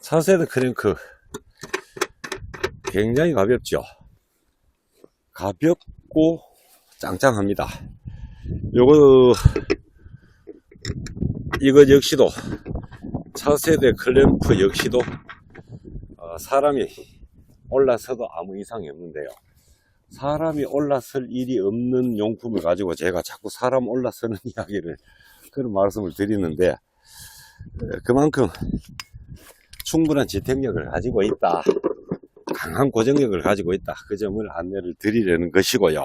차세대 크랭크 굉장히 가볍죠. 가볍고 짱짱합니다. 요거 이것 역시도 차세대 클램프 역시도 어, 사람이 올라서도 아무 이상이 없는데요. 사람이 올라설 일이 없는 용품을 가지고 제가 자꾸 사람 올라서는 이야기를 그런 말씀을 드리는데 에, 그만큼 충분한 지탱력을 가지고 있다. 강한 고정력을 가지고 있다. 그 점을 안내를 드리려는 것이고요.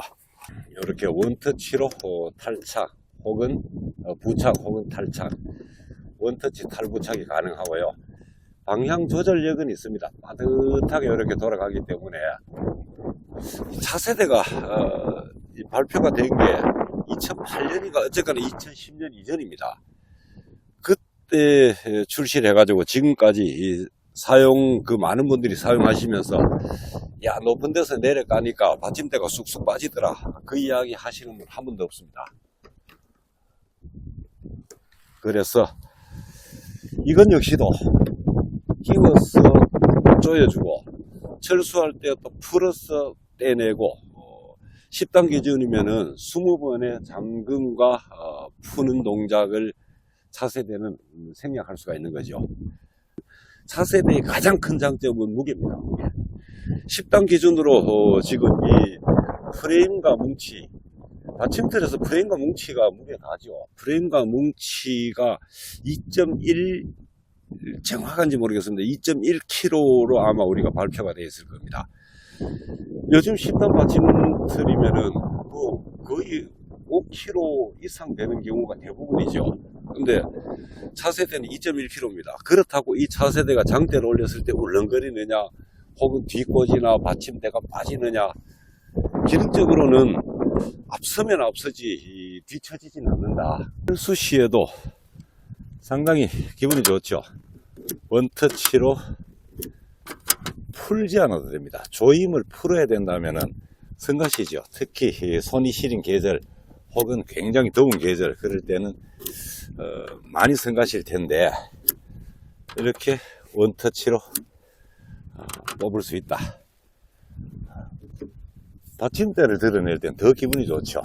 이렇게 원터치로 어, 탈착 혹은 어, 부착 혹은 탈착 원터치 탈부착이 가능하고요. 방향 조절력은 있습니다. 빠듯하게 이렇게 돌아가기 때문에 이 차세대가 어, 이 발표가 된 게 2008년인가 어쨌거나 2010년 이전입니다. 그때 출시를 해가지고 지금까지 이 사용 그 많은 분들이 사용하시면서 야 높은 데서 내려가니까 받침대가 쑥쑥 빠지더라 그 이야기 하시는 분 한 분도 없습니다. 그래서 이건 역시도 끼워서 조여주고 철수할 때 또 풀어서 떼내고 어, 10단 기준이면은 20번의 잠금과 어, 푸는 동작을 차세대는 음, 생략할 수가 있는 거죠. 차세대의 가장 큰 장점은 무게입니다. 무게. 10단 기준으로 어, 지금 이 프레임과 뭉치 받침틀에서 프레임과 뭉치가 무게 다죠. 프레임과 뭉치가 2.1 정확한지 모르겠습니다. 2.1kg로 아마 우리가 발표가 되어 있을 겁니다. 요즘 10단 받침틀이면은 뭐 거의 5kg 이상 되는 경우가 대부분이죠. 근데 차세대는 2.1kg입니다. 그렇다고 이 차세대가 장대를 올렸을 때 울렁거리느냐, 혹은 뒷꽂이나 받침대가 빠지느냐, 기능적으로는 앞서면 앞서지 이 뒤처지진 않는다. 수시에도 상당히 기분이 좋죠. 원터치로 풀지 않아도 됩니다. 조임을 풀어야 된다면 은 성가시죠. 특히 이 손이 시린 계절 혹은 굉장히 더운 계절 그럴 때는 어, 많이 성가실 텐데 이렇게 원터치로 어, 뽑을 수 있다. 받침대를 드러낼 땐 더 기분이 좋죠.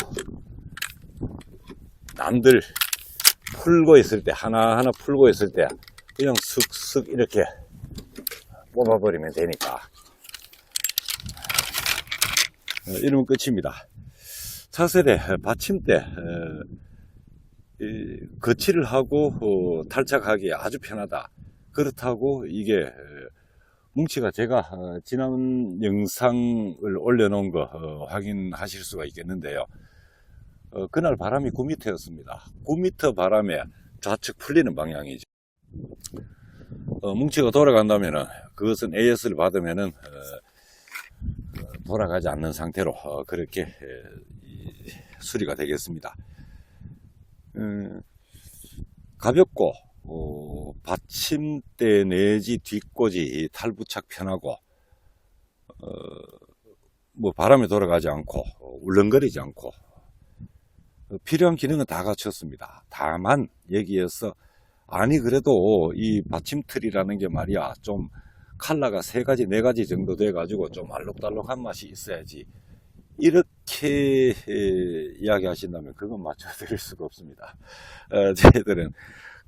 남들 풀고 있을 때, 하나하나 풀고 있을 때, 그냥 슥슥 이렇게 뽑아버리면 되니까. 어, 이러면 끝입니다. 차세대 받침대, 거치를 하고 어, 탈착하기 아주 편하다. 그렇다고 이게 어, 뭉치가 제가 어, 지난 영상을 올려놓은 거 어, 확인하실 수가 있겠는데요. 어, 그날 바람이 9m였습니다. 9m 바람에 좌측 풀리는 방향이죠. 어, 뭉치가 돌아간다면은 그것은 AS를 받으면은 어, 어, 돌아가지 않는 상태로 어, 그렇게 수리가 되겠습니다. 음, 가볍고 어, 받침대 내지 뒷꽂이 탈부착 편하고 어, 뭐 바람에 돌아가지 않고 어, 울렁거리지 않고 어, 필요한 기능은 다 갖췄습니다. 다만 여기에서 아니 그래도 이 받침틀이라는 게 말이야 좀 칼라가 세 가지 네 가지 정도 돼 가지고 좀 알록달록한 맛이 있어야지 이렇게 에, 이야기하신다면 그건 맞춰드릴 수가 없습니다. 어, 저희들은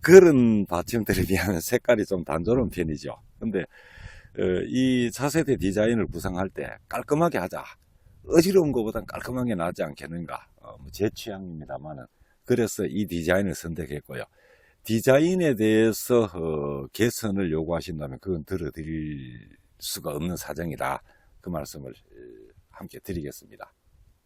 그런 받침들에 비하면 색깔이 좀 단조로운 편이죠. 근데 어, 이 차세대 디자인을 구상할 때 깔끔하게 하자. 어지러운 것보단 깔끔하게 나지 않겠는가. 어, 뭐제 취향입니다만은. 그래서 이 디자인을 선택했고요. 디자인에 대해서 어, 개선을 요구하신다면 그건 들어드릴 수가 없는 사정이다. 그 말씀을 에, 함께 드리겠습니다.